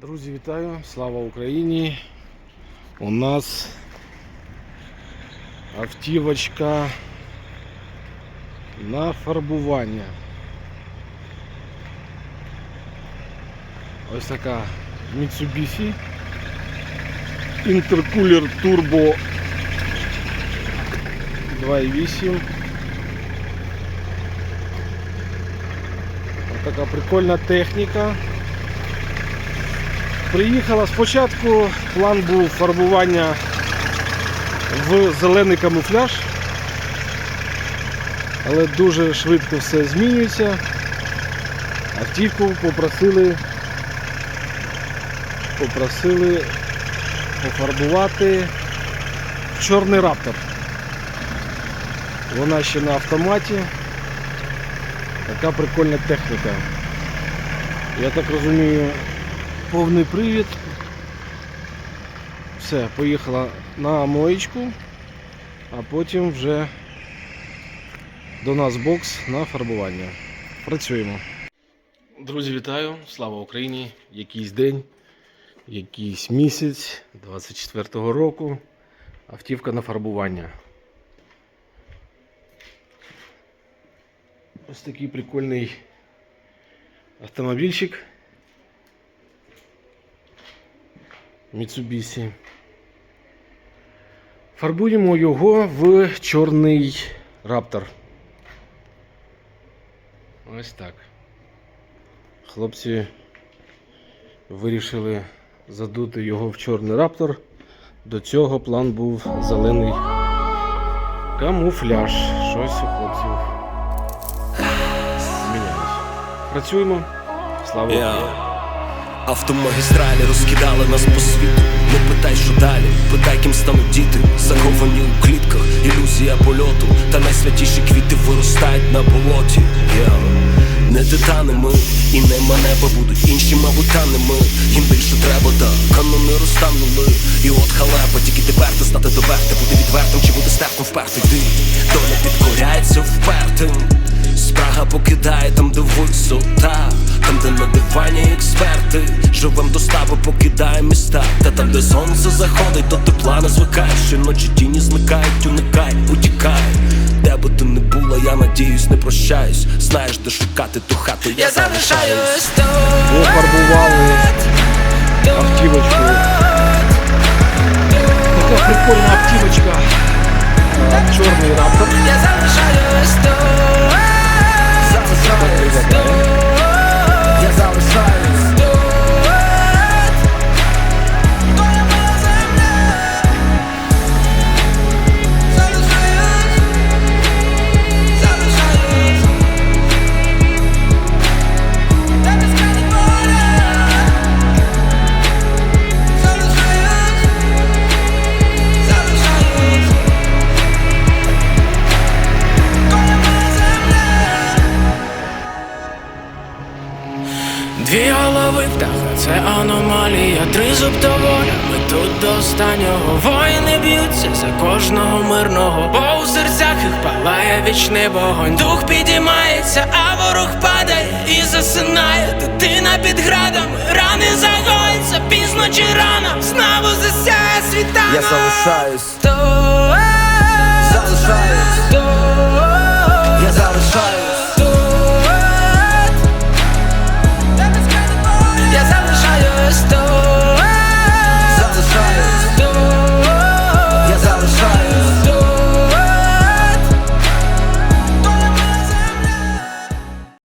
Друзі, вітаю! Слава Україні! У нас автівочка на фарбування. Ось така Mitsubishi Intercooler Turbo 2.8. Ось така прикольна техніка. Приїхала спочатку, план був фарбування в зелений камуфляж, але дуже швидко все змінюється. Автівку попросили, попросили пофарбувати в чорний раптор. Вона ще на автоматі. Така прикольна техніка. Я так розумію, повний привід. Все, поїхала на моєчку, а потім вже до нас бокс на фарбування. Працюємо. Друзі, вітаю! Слава Україні! Якийсь день, якийсь місяць 24-го року. Автівка на фарбування. Ось такий прикольний автомобільчик. Mitsubishi. Фарбуємо його в чорний раптор. Ось так. Хлопці вирішили задути його в чорний раптор. До цього план був зелений камуфляж. Щось у хлопців змінялось. Працюємо. Слава Я. Автомагістралі розкидали нас по світу. Не питай, що далі, питай, ким стануть діти, заховані у клітках, ілюзія польоту, та найсвятіші квіти виростають на болоті. Я. Не титани ми, і не манеба будуть інші, мабуть, та не ми. Їм більше треба, та канони розтанули. І от халепа, тільки тепер ти стати доверти, бути відвертим чи бути стертом впертий ти. Доля підкоряється впертим. Спрага покидає там, де висота, там, де на дивані експерти, живем до стави покидає міста, та там, де сонце заходить, до тепла не звикаєш, щоночі тіні зникають, уникай, утікай. Де би ти не була, я надіюсь, не прощаюсь. Знаєш, де шукати ту хату, я, Я залишаюсь. тут Пофарбували автівочку. Така прикольна автівочка. Чорний раптор. Дві голови птаха, це аномалія, три зуб то воля. Ми тут до останнього воїни б'ються за кожного мирного, бо у серцях їх палає вічний вогонь. Дух підіймається, а ворог падає і засинає. Дитина під градами, рани загоїться, пізно чи рано, знову засяє світанок. Я залишаюсь. Залишаюсь.